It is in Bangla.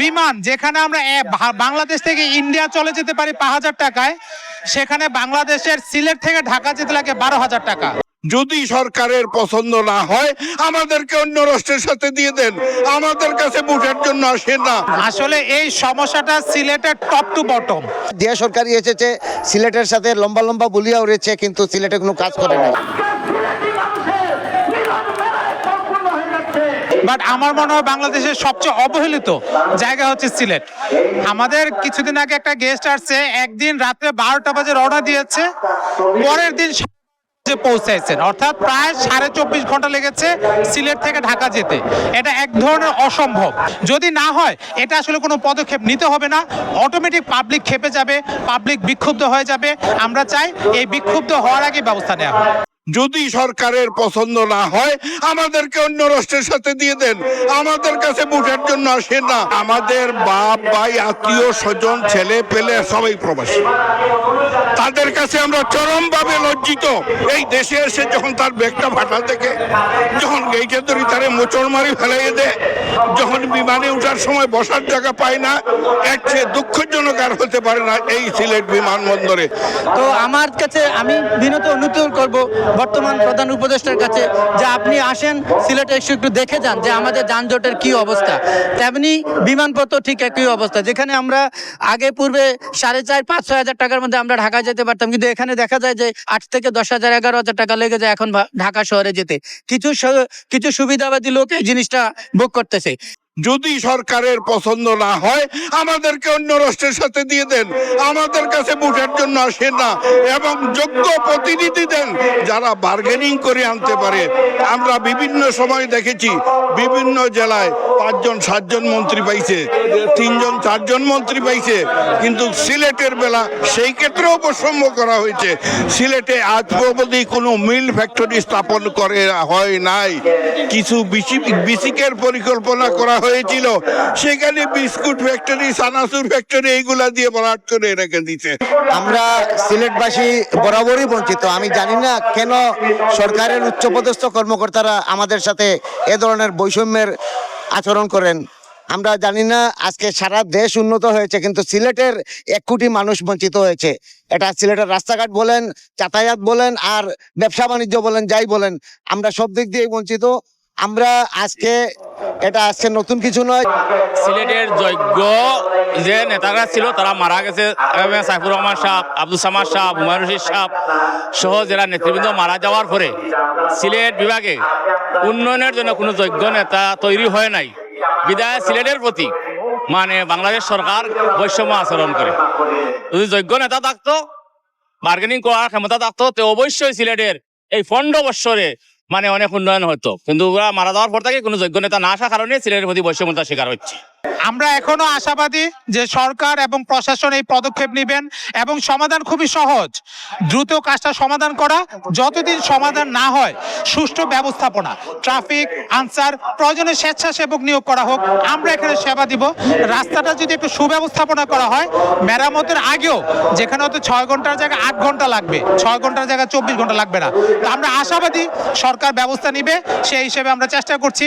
বিমান যেখানে আমরা বাংলাদেশ থেকে ইন্ডিয়া চলে যেতে পারি পাঁচ হাজার টাকায় সেখানে বাংলাদেশের সিলেট থেকে ঢাকা যেতে লাগে বারো হাজার টাকা। যদি সরকারের পছন্দ না হয় আমাদেরকে অন্য রাষ্ট্রের সাথে দিয়ে দেন। আমাদের কাছে ভোটের জন্য আসেন না। আসলে এই সমস্যাটা সিলেটের টপ টু বটম যে সরকারি এসেছে সিলেটের সাথে লম্বা লম্বা বলিয়া উড়েছে কিন্তু সিলেটে কোনো কাজ করে নাই। বাট আমার মনে হয় বাংলাদেশের সবচেয়ে অবহেলিত জায়গা হচ্ছে সিলেট। আমাদের কিছুদিন আগে একটা গেস্ট আসছে, একদিন রাত্রে বারোটা বাজে রওনা দিয়েছে, পরের দিন পৌঁছাইছেন অর্থাৎ প্রায় সাড়ে চব্বিশ ঘণ্টা লেগেছে সিলেট থেকে ঢাকা যেতে। এটা এক ধরনের অসম্ভব। যদি না হয়, এটা আসলে কোনো পদক্ষেপ নিতে হবে না। অটোমেটিক পাবলিক খেপে যাবে পাবলিক বিক্ষুব্ধ হয়ে যাবে। আমরা চাই এই বিক্ষুব্ধ হওয়ার আগে ব্যবস্থা নেওয়া। যদি সরকারের পছন্দ না হয়, আমাদেরকে অন্য রাষ্ট্রের সাথে দিয়ে দেন। আমাদের কাছে ভোটের জন্য আসেন না। আমাদের বাপ, ভাই, আত্মীয়, স্বজন, ছেলে পেলে সবাই প্রবাসী। তাদের কাছে আমরা চরমভাবে লজ্জিত। এই দেশে এসে যখন তার ব্যাগটা ফাটা থেকে যখন গেইটে ধরি তারে মোচড় মারি ফেলাইয়ে দেয়, যখন বিমানে ওঠার সময় বসার জায়গা পায় না এক চেয়ে দুঃখজনক আর হতে পারে না এই সিলেট বিমানবন্দরে। তো আমার কাছে আমি বিনত অনুরোধ করব বর্তমান প্রধান উপদেষ্টার কাছে যে আপনি আসেন, সিলেটে এসে একটু দেখে যান যে আমাদের যানজটের কি অবস্থা। তেমনি বিমানপত্র ঠিক একই অবস্থা, যেখানে আমরা আগে পূর্বে সাড়ে চার, পাঁচ, ছয় হাজার টাকার মধ্যে আমরা ঢাকা যেতে পারতাম, কিন্তু এখানে দেখা যায় যে আট থেকে দশ হাজার, এগারো হাজার টাকা লেগে যায় এখন ঢাকা শহরে যেতে। কিছু কিছু সুবিধাবাদী লোক এই জিনিসটা বুক করতেছে। যদি সরকারের পছন্দ না হয়, আমাদেরকে অন্য রাষ্ট্রের সাথে দিয়ে দেন। আমাদের কাছে ভোটের জন্য আসেন না। এবং যোগ্য প্রতিনিধি দেন, যারা বার্গেনিং করে আনতে পারে। আমরা বিভিন্ন সময় দেখেছি, বিভিন্ন জেলায় পাঁচজন, সাতজন মন্ত্রী পাইছে, তিনজন, চারজন মন্ত্রী পাইছে। কিন্তু সিলেটের বেলা সেই ক্ষেত্রেও বৈষম্য করা হয়েছে। সিলেটে আজ অবধি কোনো মিল ফ্যাক্টরি স্থাপন করে হয় নাই। কিছু বিসিকের পরিকল্পনা করা হয়েছিল। সেখানে বিস্কুট ফ্যাক্টরি সানাসুর ফ্যাক্টরি এইগুলা দিয়ে ভরাট করে রেখে দিছে। আমরা সিলেটবাসী বরাবরই বঞ্চিত। আমি জানি না কেন সরকারের উচ্চপদস্থ কর্মকর্তারা আমাদের সাথে এ ধরনের বৈষম্যের আচরণ করেন। আমরা জানি না আজকে সারা দেশ উন্নত হয়েছে, কিন্তু সিলেটের এক কোটি মানুষ বঞ্চিত হয়েছে। এটা সিলেটের রাস্তাঘাট বলেন, যাতায়াত বলেন, আর ব্যবসা বাণিজ্য বলেন, যাই বলেন, আমরা সব দিক দিয়ে বঞ্চিত। আমরা আজকে এটা আজকে নতুন কিছু নয়। সিলেটের যোগ্য যে নেতারা ছিল, তারা মারা গেছে। সাইফুর রহমান সাহ আব্দুল সামাদ সাহ হুমায়ুন রশিদ সাহ সহ যারা নেতৃবৃন্দ মারা যাওয়ার পরে সিলেট বিভাগে উন্নয়নের জন্য কোনো যোগ্য নেতা তৈরি হয় নাই। বিদায় সিলেটের প্রতি মানে বাংলাদেশ সরকার বৈষম্য আচরণ করে। যদি যোগ্য নেতা থাকতো বার্গেনিং করার ক্ষমতা থাকতো, তো অবশ্যই সিলেটের এই পনেরো বৎসরে মানে অনেক উন্নয়ন হতো। কিন্তু ওরা মারা যাওয়ার পর থেকে কোনো যোগ্য নেতা না আসার কারণে সিলেটের প্রতি বৈষম্যতা শিকার হচ্ছে। আমরা এখনও আশাবাদী যে সরকার এবং প্রশাসন এই পদক্ষেপ নেবেন এবং সমাধান খুবই সহজ। দ্রুত কাজটা সমাধান করা, যতদিন সমাধান না হয়, সুষ্ঠু ব্যবস্থাপনা, ট্রাফিক, আনসার, প্রয়োজনে স্বেচ্ছাসেবক নিয়োগ করা হোক, আমরা এখানে সেবা দিব। রাস্তাটা যদি একটু সুব্যবস্থাপনা করা হয়, মেরামতের আগেও যেখানে হয়তো ছয় ঘণ্টার জায়গায় আট ঘণ্টা লাগবে, ছয় ঘণ্টার জায়গায় চব্বিশ ঘণ্টা লাগবে না। তো আমরা আশাবাদী সরকার ব্যবস্থা নিবে, সেই হিসেবে আমরা চেষ্টা করছি।